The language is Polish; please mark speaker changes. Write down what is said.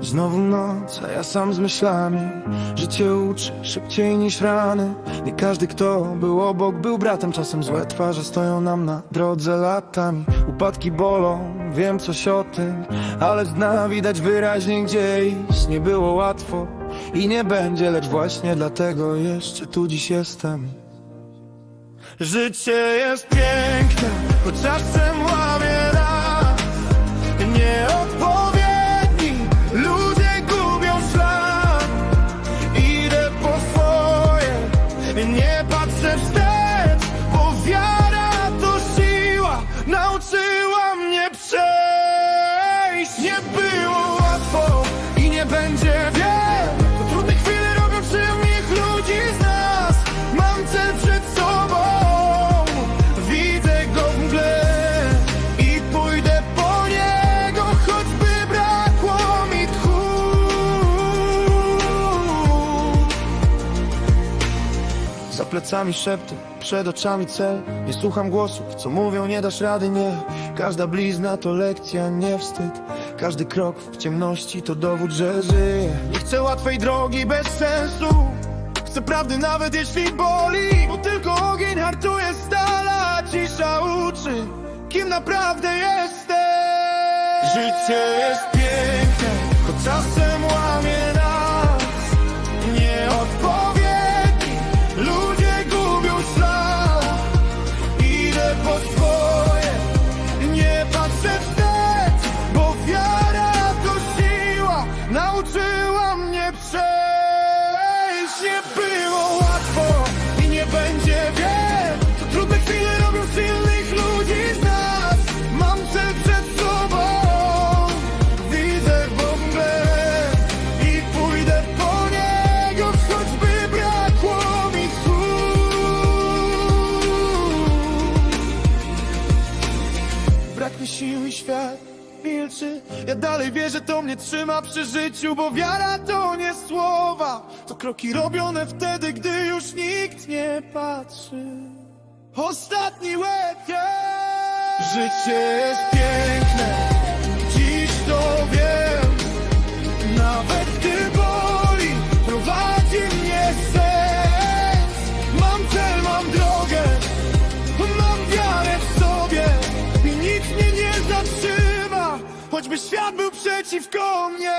Speaker 1: Znowu noc, a ja sam z myślami. Życie uczy szybciej niż rany. Nie każdy kto był obok był bratem. Czasem złe twarze stoją nam na drodze latami. Upadki bolą, wiem coś o tym Ale z dna widać wyraźnie gdzie iść Nie było łatwo i nie będzie Lecz właśnie dlatego jeszcze tu dziś jestem. Życie jest piękne, choć czasem łamie nas Nieodpowiedni nie patrzę wstecz Bo wiara to siła, nauczyła plecami szepty, przed oczami cel. Nie słucham głosów, co mówią nie dasz rady, nie. Każda blizna to lekcja, nie wstyd. Każdy krok w ciemności to dowód, że żyję. Nie chcę łatwej drogi bez sensu. Chcę prawdy nawet jeśli boli Bo tylko ogień hartuje stala Cisza uczy, kim naprawdę jesteś. Życie jest piękne, choć czasem łamie milczy. Ja dalej wierzę, to mnie trzyma przy życiu Bo wiara to nie słowa. To kroki robione wtedy, gdy już nikt nie patrzy. Ostatni łeb jest. Życie jest piękne Dziś to wiem. Nawet gdy boli Prowadzi mnie sens. Mam cel, mam drogę Mam wiarę w sobie I nic mnie nie zatrzyma Choćby świat był przeciwko mnie